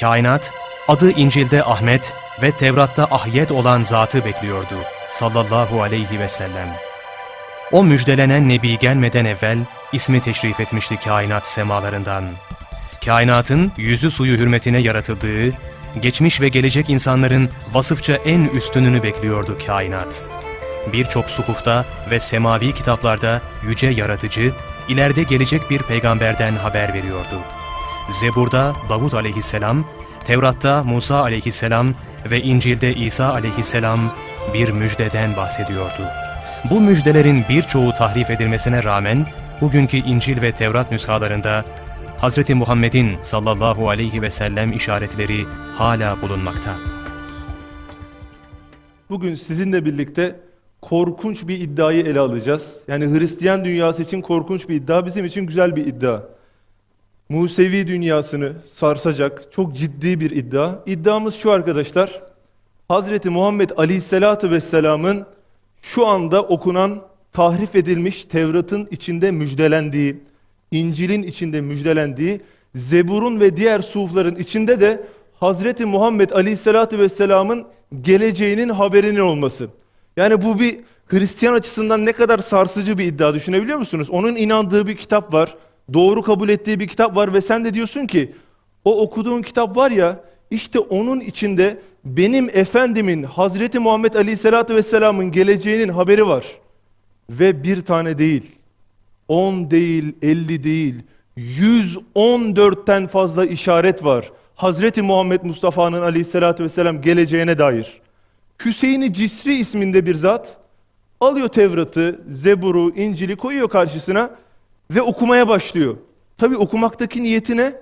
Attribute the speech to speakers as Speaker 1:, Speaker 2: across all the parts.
Speaker 1: Kainat, adı İncil'de Ahmet ve Tevrat'ta Ahyet olan zatı bekliyordu sallallahu aleyhi ve sellem. O müjdelenen Nebi gelmeden evvel ismi teşrif etmişti kainat semalarından. Kainatın yüzü suyu hürmetine yaratıldığı, geçmiş ve gelecek insanların vasıfça en üstününü bekliyordu kainat. Birçok sukufta ve semavi kitaplarda yüce yaratıcı, ileride gelecek bir peygamberden haber veriyordu. Zebur'da Davud aleyhisselam, Tevrat'ta Musa aleyhisselam ve İncil'de İsa aleyhisselam bir müjdeden bahsediyordu. Bu müjdelerin birçoğu tahrif edilmesine rağmen bugünkü İncil ve Tevrat nüshalarında Hz. Muhammed'in sallallahu aleyhi ve sellem işaretleri hala bulunmakta.
Speaker 2: Bugün sizinle birlikte korkunç bir iddiayı ele alacağız. Yani Hristiyan dünyası için korkunç bir iddia, bizim için güzel bir iddia. Musevi dünyasını sarsacak çok ciddi bir iddia. İddiamız şu arkadaşlar. Hazreti Muhammed Aleyhisselatü Vesselam'ın şu anda okunan tahrif edilmiş Tevrat'ın içinde müjdelendiği, İncil'in içinde müjdelendiği, Zebur'un ve diğer sufların içinde de Hazreti Muhammed Aleyhisselatü Vesselam'ın geleceğinin haberinin olması. Yani bu bir Hristiyan açısından ne kadar sarsıcı bir iddia düşünebiliyor musunuz? Onun inandığı bir kitap var, doğru kabul ettiği bir kitap var ve sen de diyorsun ki o okuduğun kitap var ya işte onun içinde benim Efendimin Hazreti Muhammed Aleyhisselatü Vesselam'ın geleceğinin haberi var. Ve bir tane değil, 10 değil, 50 değil, 114'ten fazla işaret var. Hazreti Muhammed Mustafa'nın Aleyhisselatü Vesselam geleceğine dair. Hüseyin-i Cisri isminde bir zat alıyor Tevrat'ı, Zebur'u, İncil'i koyuyor karşısına ve okumaya başlıyor. Tabi okumaktaki niyeti ne?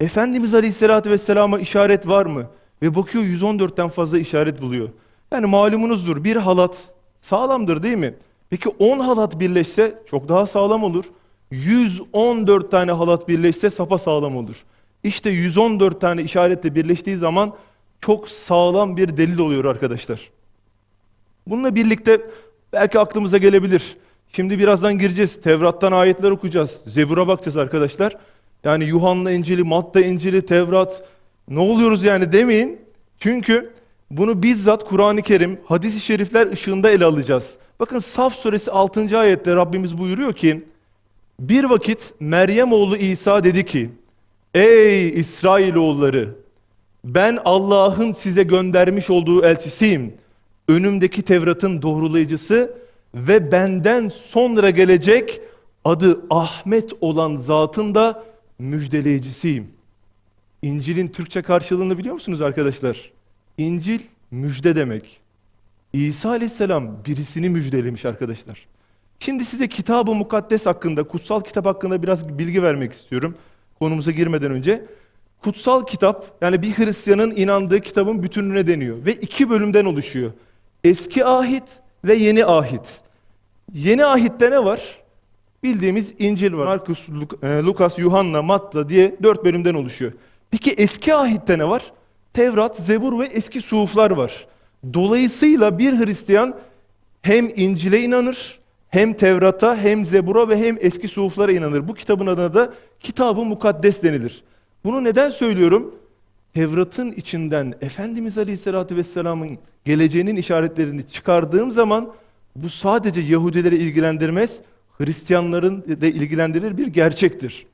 Speaker 2: Efendimiz Aleyhisselatü Vesselam'a işaret var mı? Ve bakıyor 114'ten fazla işaret buluyor. Yani malumunuzdur bir halat sağlamdır değil mi? Peki 10 halat birleşse çok daha sağlam olur. 114 tane halat birleşse sapa sağlam olur. İşte 114 tane işaretle birleştiği zaman çok sağlam bir delil oluyor arkadaşlar. Bununla birlikte belki aklımıza gelebilir. Şimdi birazdan gireceğiz. Tevrat'tan ayetler okuyacağız. Zebur'a bakacağız arkadaşlar. Yani Yuhanna İncil'i, Matta İncil'i, Tevrat ne oluyoruz yani demeyin. Çünkü bunu bizzat Kur'an-ı Kerim, hadis-i şerifler ışığında ele alacağız. Bakın Saf suresi 6. ayette Rabbimiz buyuruyor ki bir vakit Meryem oğlu İsa dedi ki Ey İsrailoğulları ben Allah'ın size göndermiş olduğu elçisiyim. Önümdeki Tevrat'ın doğrulayıcısı ve benden sonra gelecek adı Ahmet olan zatın da müjdeleyicisiyim. İncil'in Türkçe karşılığını biliyor musunuz arkadaşlar? İncil müjde demek. İsa aleyhisselam birisini müjdelemiş arkadaşlar. Şimdi size kitab-ı mukaddes hakkında, kutsal kitap hakkında biraz bilgi vermek istiyorum. Konumuza girmeden önce. Kutsal kitap, yani bir Hristiyanın inandığı kitabın bütününe deniyor. Ve iki bölümden oluşuyor. Eski ahit ve yeni ahit. Yeni ahitte ne var? Bildiğimiz İncil var. Markus, e, Lukas, Yuhanna, Matta diye dört bölümden oluşuyor. Peki eski ahitte ne var? Tevrat, Zebur ve eski suhuflar var. Dolayısıyla bir Hristiyan hem İncil'e inanır, hem Tevrat'a, hem Zebur'a ve hem eski suhuflara inanır. Bu kitabın adına da Kitab-ı Mukaddes denilir. Bunu neden söylüyorum? Tevrat'ın içinden Efendimiz Aleyhisselatü Vesselam'ın geleceğinin işaretlerini çıkardığım zaman bu sadece Yahudileri ilgilendirmez, Hristiyanların da ilgilendirir bir gerçektir.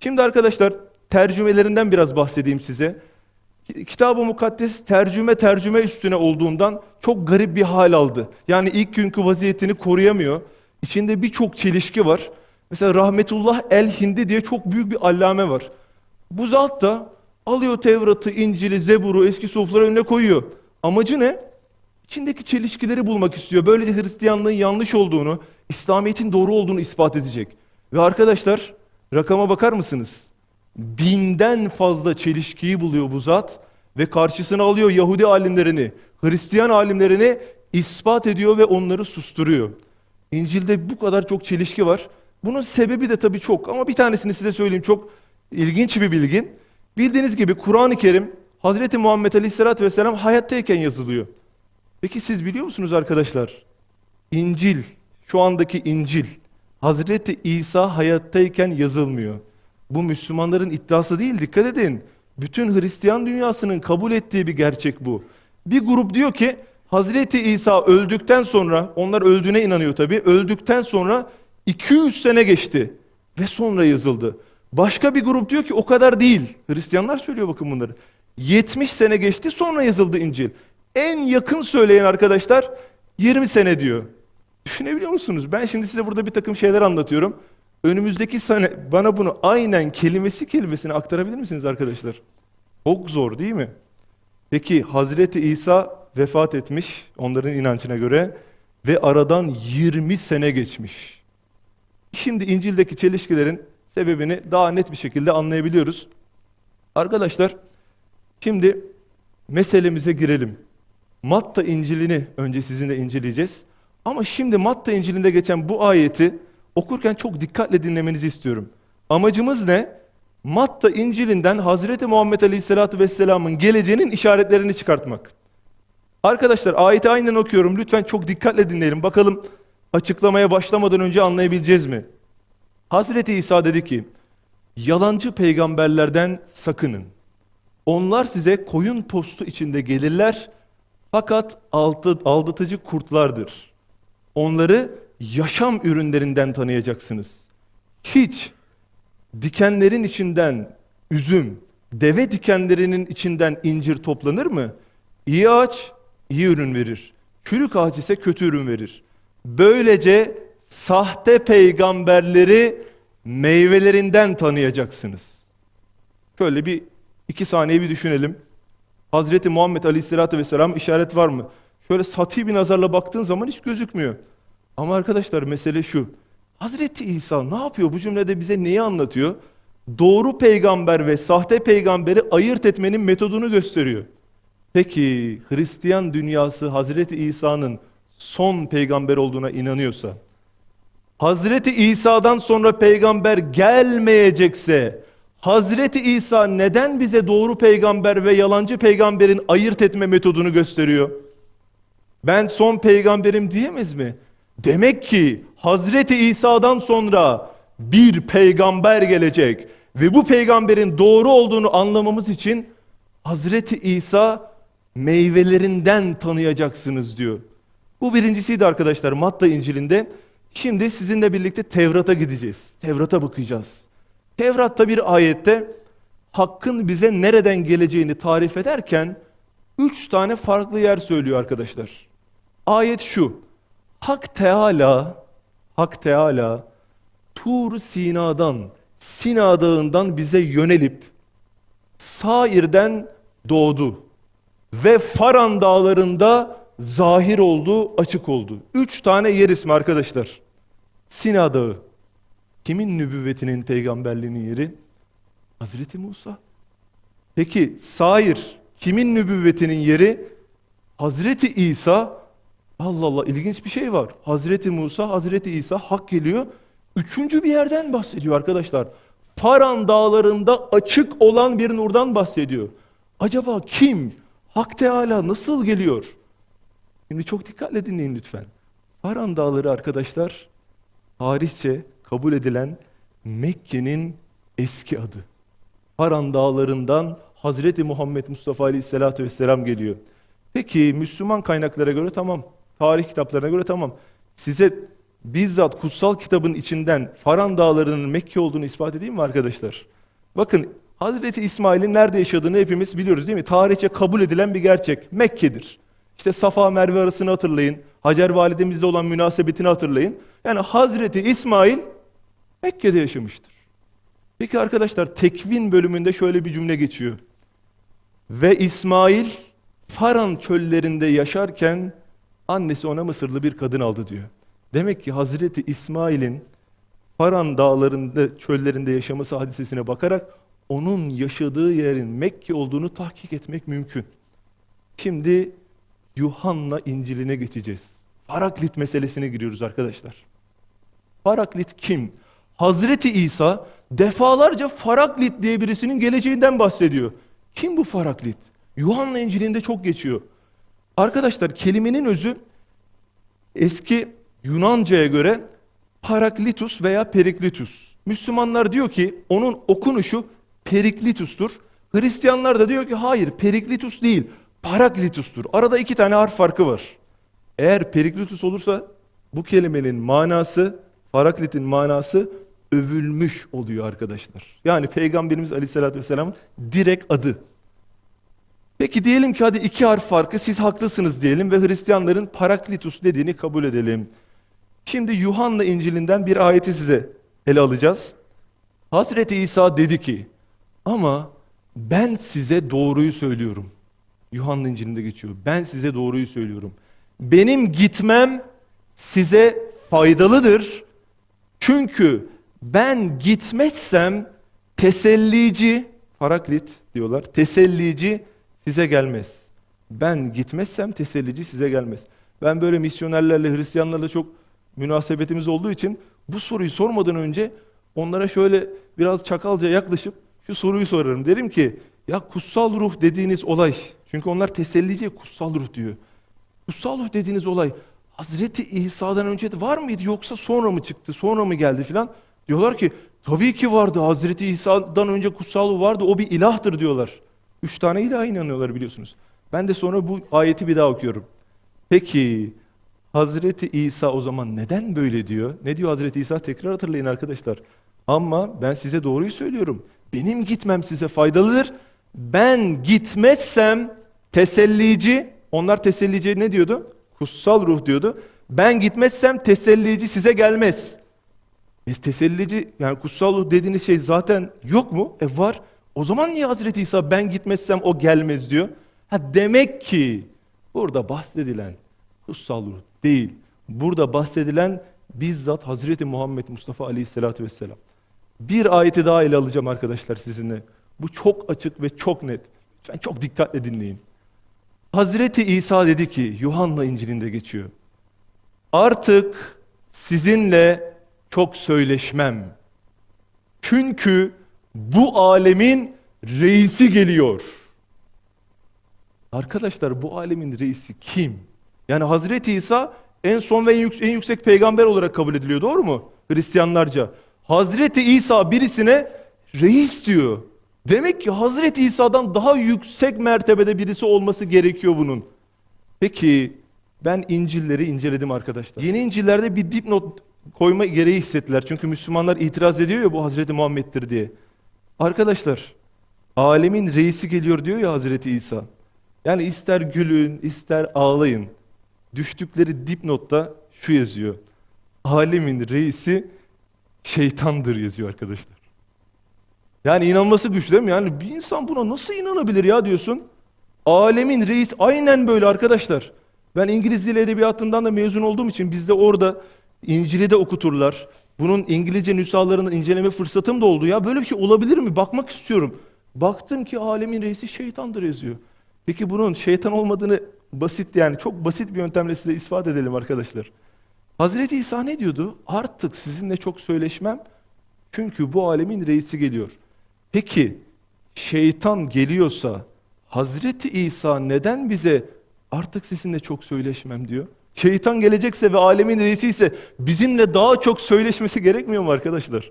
Speaker 2: Şimdi arkadaşlar tercümelerinden biraz bahsedeyim size. Kitab-ı Mukaddes tercüme tercüme üstüne olduğundan çok garip bir hal aldı. Yani ilk günkü vaziyetini koruyamıyor. İçinde birçok çelişki var. Mesela Rahmetullah el-Hindi diye çok büyük bir allame var. Bu zat da alıyor Tevrat'ı, İncil'i, Zebur'u, eski sufları önüne koyuyor. Amacı ne? İçindeki çelişkileri bulmak istiyor. Böylece Hristiyanlığın yanlış olduğunu, İslamiyet'in doğru olduğunu ispat edecek. Ve arkadaşlar rakama bakar mısınız? Binden fazla çelişkiyi buluyor bu zat ve karşısına alıyor Yahudi alimlerini, Hristiyan alimlerini ispat ediyor ve onları susturuyor. İncil'de bu kadar çok çelişki var. Bunun sebebi de tabii çok ama bir tanesini size söyleyeyim çok ilginç bir bilgi. Bildiğiniz gibi Kur'an-ı Kerim Hazreti Muhammed Aleyhisselatü Vesselam hayattayken yazılıyor. Peki siz biliyor musunuz arkadaşlar? İncil, şu andaki İncil, Hazreti İsa hayattayken yazılmıyor. Bu Müslümanların iddiası değil, dikkat edin. Bütün Hristiyan dünyasının kabul ettiği bir gerçek bu. Bir grup diyor ki Hazreti İsa öldükten sonra, onlar öldüğüne inanıyor tabii, öldükten sonra 200 sene geçti ve sonra yazıldı. Başka bir grup diyor ki o kadar değil. Hristiyanlar söylüyor bakın bunları. 70 sene geçti sonra yazıldı İncil. En yakın söyleyen arkadaşlar 20 sene diyor. Düşünebiliyor musunuz? Ben şimdi size burada bir takım şeyler anlatıyorum. Önümüzdeki sene bana bunu aynen kelimesi kelimesine aktarabilir misiniz arkadaşlar? Çok zor değil mi? Peki Hazreti İsa vefat etmiş onların inancına göre ve aradan 20 sene geçmiş. Şimdi İncil'deki çelişkilerin sebebini daha net bir şekilde anlayabiliyoruz. Arkadaşlar şimdi meselemize girelim. Matta İncil'ini önce sizinle inceleyeceğiz. Ama şimdi Matta İncil'inde geçen bu ayeti okurken çok dikkatle dinlemenizi istiyorum. Amacımız ne? Matta İncil'inden Hazreti Muhammed Aleyhisselatü Vesselam'ın geleceğinin işaretlerini çıkartmak. Arkadaşlar ayeti aynen okuyorum. Lütfen çok dikkatle dinleyelim. Bakalım açıklamaya başlamadan önce anlayabileceğiz mi? Hazreti İsa dedi ki, yalancı peygamberlerden sakının. Onlar size koyun postu içinde gelirler fakat aldatıcı kurtlardır. Onları yaşam ürünlerinden tanıyacaksınız. Hiç dikenlerin içinden üzüm, deve dikenlerinin içinden incir toplanır mı? İyi ağaç iyi ürün verir. Çürük ağaç ise kötü ürün verir. Böylece sahte peygamberleri meyvelerinden tanıyacaksınız. Şöyle bir iki saniye bir düşünelim. Hazreti Muhammed Aleyhisselatü Vesselam işaret var mı? Şöyle sati bir nazarla baktığın zaman hiç gözükmüyor. Ama arkadaşlar mesele şu. Hazreti İsa ne yapıyor? Bu cümlede bize neyi anlatıyor? Doğru peygamber ve sahte peygamberi ayırt etmenin metodunu gösteriyor. Peki Hristiyan dünyası Hazreti İsa'nın son peygamber olduğuna inanıyorsa, Hazreti İsa'dan sonra peygamber gelmeyecekse, Hazreti İsa neden bize doğru peygamber ve yalancı peygamberin ayırt etme metodunu gösteriyor? Ben son peygamberim diyemez mi? Demek ki Hazreti İsa'dan sonra bir peygamber gelecek ve bu peygamberin doğru olduğunu anlamamız için Hazreti İsa meyvelerinden tanıyacaksınız diyor. Bu birincisiydi arkadaşlar Matta İncil'inde. Şimdi sizinle birlikte Tevrat'a gideceğiz. Tevrat'a bakacağız. Tevrat'ta bir ayette hakkın bize nereden geleceğini tarif ederken üç tane farklı yer söylüyor arkadaşlar. Ayet şu. Hak Teala, Hak Teala Tur Sina'dan, Sina Dağı'ndan bize yönelip Sair'den doğdu ve Faran dağlarında zahir oldu, açık oldu. Üç tane yer ismi arkadaşlar. Sina Dağı. Kimin nübüvvetinin, peygamberliğinin yeri? Hazreti Musa. Peki Sair, kimin nübüvvetinin yeri? Hazreti İsa. Allah Allah ilginç bir şey var. Hazreti Musa, Hazreti İsa hak geliyor. Üçüncü bir yerden bahsediyor arkadaşlar. Paran dağlarında açık olan bir nurdan bahsediyor. Acaba kim? Hak Teala nasıl geliyor? Şimdi çok dikkatle dinleyin lütfen. Paran dağları arkadaşlar tarihçe kabul edilen Mekke'nin eski adı. Paran dağlarından Hazreti Muhammed Mustafa Aleyhisselatü Vesselam geliyor. Peki Müslüman kaynaklara göre tamam. Tarih kitaplarına göre tamam. Size bizzat kutsal kitabın içinden Faran dağlarının Mekke olduğunu ispat edeyim mi arkadaşlar? Bakın Hazreti İsmail'in nerede yaşadığını hepimiz biliyoruz değil mi? Tarihçe kabul edilen bir gerçek. Mekke'dir. İşte Safa Merve arasını hatırlayın. Hacer validemizle olan münasebetini hatırlayın. Yani Hazreti İsmail Mekke'de yaşamıştır. Peki arkadaşlar tekvin bölümünde şöyle bir cümle geçiyor. Ve İsmail Faran çöllerinde yaşarken annesi ona Mısırlı bir kadın aldı diyor. Demek ki Hazreti İsmail'in Faran dağlarında, çöllerinde yaşaması hadisesine bakarak onun yaşadığı yerin Mekke olduğunu tahkik etmek mümkün. Şimdi Yuhanna İncil'ine geçeceğiz. Paraklit meselesine giriyoruz arkadaşlar. Paraklit kim? Hazreti İsa defalarca Faraklit diye birisinin geleceğinden bahsediyor. Kim bu Faraklit? Yuhanna İncil'inde çok geçiyor. Arkadaşlar kelimenin özü eski Yunanca'ya göre Paraklitus veya Periklitus. Müslümanlar diyor ki onun okunuşu Periklitus'tur. Hristiyanlar da diyor ki hayır periklitus değil paraklitustur. Arada iki tane harf farkı var. Eğer periklitus olursa bu kelimenin manası, paraklitin manası övülmüş oluyor arkadaşlar. Yani Peygamberimiz Aleyhisselatü Vesselam'ın direkt adı. Peki diyelim ki hadi iki harf farkı siz haklısınız diyelim ve Hristiyanların paraklitus dediğini kabul edelim. Şimdi Yuhanna İncil'inden bir ayeti size ele alacağız. Hazreti İsa dedi ki ama ben size doğruyu söylüyorum. Yuhanna İncil'inde geçiyor. Ben size doğruyu söylüyorum. Benim gitmem size faydalıdır. Çünkü ben gitmezsem tesellici, paraklit diyorlar, tesellici size gelmez. Ben gitmezsem tesellici size gelmez. Ben böyle misyonerlerle, Hristiyanlarla çok münasebetimiz olduğu için bu soruyu sormadan önce onlara şöyle biraz çakalca yaklaşıp şu soruyu sorarım. Derim ki ya kutsal ruh dediğiniz olay, çünkü onlar tesellici kutsal ruh diyor. Kutsal ruh dediğiniz olay Hazreti İsa'dan önce de var mıydı yoksa sonra mı çıktı, sonra mı geldi filan? Diyorlar ki tabii ki vardı Hazreti İsa'dan önce kutsal vardı o bir ilahtır diyorlar. Üç tane ilaha inanıyorlar biliyorsunuz. Ben de sonra bu ayeti bir daha okuyorum. Peki Hazreti İsa o zaman neden böyle diyor? Ne diyor Hazreti İsa? Tekrar hatırlayın arkadaşlar. Ama ben size doğruyu söylüyorum. Benim gitmem size faydalıdır. Ben gitmezsem tesellici, onlar tesellici ne diyordu? Kutsal ruh diyordu. Ben gitmezsem tesellici size gelmez. E, tesellici yani kutsal ruh dediğiniz şey zaten yok mu? E var. O zaman niye Hazreti İsa ben gitmezsem o gelmez diyor? Ha demek ki burada bahsedilen kutsal ruh değil. Burada bahsedilen bizzat Hazreti Muhammed Mustafa Aleyhisselatü Vesselam. Bir ayeti daha ele alacağım arkadaşlar sizinle. Bu çok açık ve çok net. Lütfen çok dikkatle dinleyin. Hazreti İsa dedi ki, Yuhanna İncil'inde geçiyor. Artık sizinle çok söyleşmem. Çünkü bu alemin reisi geliyor. Arkadaşlar bu alemin reisi kim? Yani Hazreti İsa en son ve en en yüksek peygamber olarak kabul ediliyor doğru mu? Hristiyanlarca. Hazreti İsa birisine reis diyor. Demek ki Hazreti İsa'dan daha yüksek mertebede birisi olması gerekiyor bunun. Peki ben İncil'leri inceledim arkadaşlar. Yeni İncil'lerde bir dipnot koyma gereği hissettiler. Çünkü Müslümanlar itiraz ediyor ya bu Hazreti Muhammed'dir diye. Arkadaşlar alemin reisi geliyor diyor ya Hazreti İsa. Yani ister gülün ister ağlayın. Düştükleri dipnotta şu yazıyor. Alemin reisi şeytandır yazıyor arkadaşlar. Yani inanması güç değil mi? Yani bir insan buna nasıl inanabilir ya diyorsun. Alemin reis aynen böyle arkadaşlar. Ben İngiliz Dili Edebiyatı'ndan da mezun olduğum için bizde orada İncil'i de okuturlar. Bunun İngilizce nüshalarını inceleme fırsatım da oldu. Ya böyle bir şey olabilir mi? Bakmak istiyorum. Baktım ki alemin reisi şeytandır yazıyor. Peki bunun şeytan olmadığını basit yani çok basit bir yöntemle size ispat edelim arkadaşlar. Hazreti İsa ne diyordu? Artık sizinle çok söyleşmem. Çünkü bu alemin reisi geliyor. Peki şeytan geliyorsa Hazreti İsa neden bize artık sizinle çok söyleşmem diyor? Şeytan gelecekse ve alemin reisi ise bizimle daha çok söyleşmesi gerekmiyor mu arkadaşlar?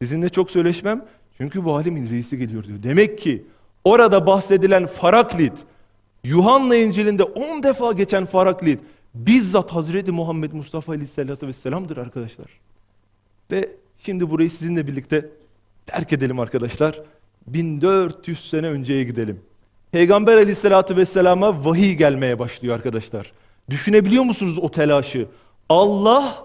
Speaker 2: Sizinle çok söyleşmem çünkü bu alemin reisi geliyor diyor. Demek ki orada bahsedilen Faraklit, Yuhanna İncil'inde 10 defa geçen Faraklit bizzat Hazreti Muhammed Mustafa Aleyhisselatü Vesselam'dır arkadaşlar. Ve şimdi burayı sizinle birlikte terk edelim arkadaşlar. 1400 sene önceye gidelim. Peygamber Aleyhisselatü Vesselam'a vahiy gelmeye başlıyor arkadaşlar. Düşünebiliyor musunuz o telaşı? Allah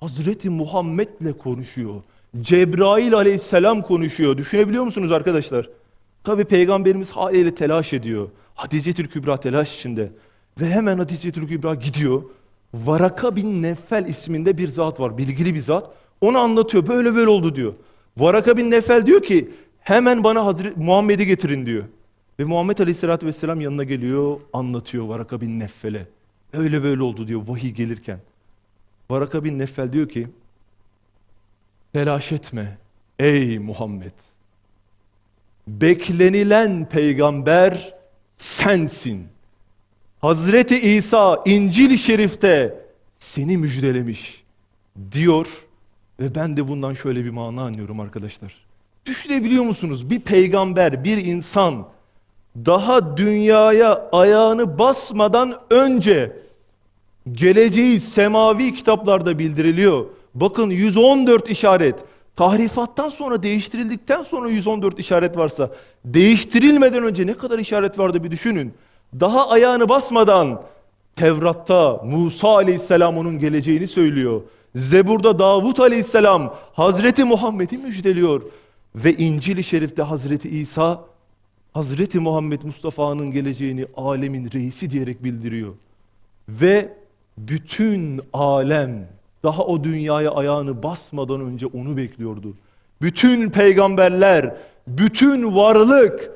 Speaker 2: Hazreti Muhammed'le konuşuyor. Cebrail Aleyhisselam konuşuyor. Düşünebiliyor musunuz arkadaşlar? Tabi Peygamberimiz haliyle telaş ediyor. Hatice-tül Kübra telaş içinde. Ve hemen Hatice-tül Kübra gidiyor. Varaka bin Neffel isminde bir zat var. Bilgili bir zat. Onu anlatıyor. Böyle böyle oldu diyor. Varaka bin Neffel diyor ki hemen bana Hazreti Muhammed'i getirin diyor. Ve Muhammed Aleyhisselatü Vesselam yanına geliyor. Anlatıyor Varaka bin Neffel'e. Öyle böyle oldu diyor vahiy gelirken. Varaka bin Neffel diyor ki Telaş etme ey Muhammed. Beklenilen peygamber sensin. Hazreti İsa İncil-i Şerif'te seni müjdelemiş diyor ve ben de bundan şöyle bir mana anlıyorum arkadaşlar. Düşünebiliyor musunuz? Bir peygamber, bir insan daha dünyaya ayağını basmadan önce geleceği semavi kitaplarda bildiriliyor. Bakın 114 işaret. Tahrifattan sonra değiştirildikten sonra 114 işaret varsa değiştirilmeden önce ne kadar işaret vardı bir düşünün. Daha ayağını basmadan Tevrat'ta Musa aleyhisselam onun geleceğini söylüyor. Zebur'da Davut aleyhisselam Hazreti Muhammed'i müjdeliyor. Ve İncil-i Şerif'te Hazreti İsa Hazreti Muhammed Mustafa'nın geleceğini alemin reisi diyerek bildiriyor. Ve bütün alem daha o dünyaya ayağını basmadan önce onu bekliyordu. Bütün peygamberler, bütün varlık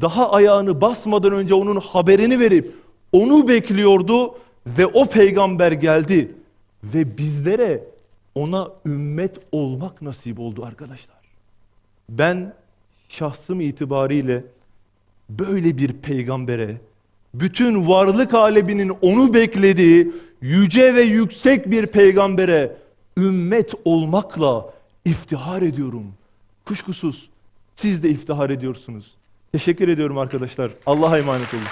Speaker 2: daha ayağını basmadan önce onun haberini verip onu bekliyordu ve o peygamber geldi ve bizlere ona ümmet olmak nasip oldu arkadaşlar. Ben şahsım itibariyle böyle bir peygambere, bütün varlık aleminin onu beklediği yüce ve yüksek bir peygambere ümmet olmakla iftihar ediyorum. Kuşkusuz siz de iftihar ediyorsunuz. Teşekkür ediyorum arkadaşlar. Allah'a emanet olun.